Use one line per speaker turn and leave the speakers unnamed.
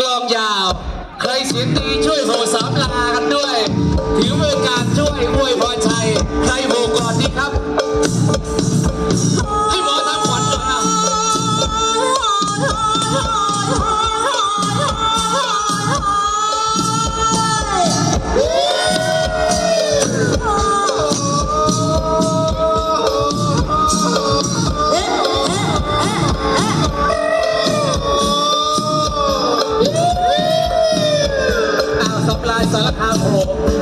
กลองยาว เคยเสียงตีช่วยโหสามลากันด้วย ถือโอกาสช่วยอวยพรชัยใครโบก่อน สารคามโผ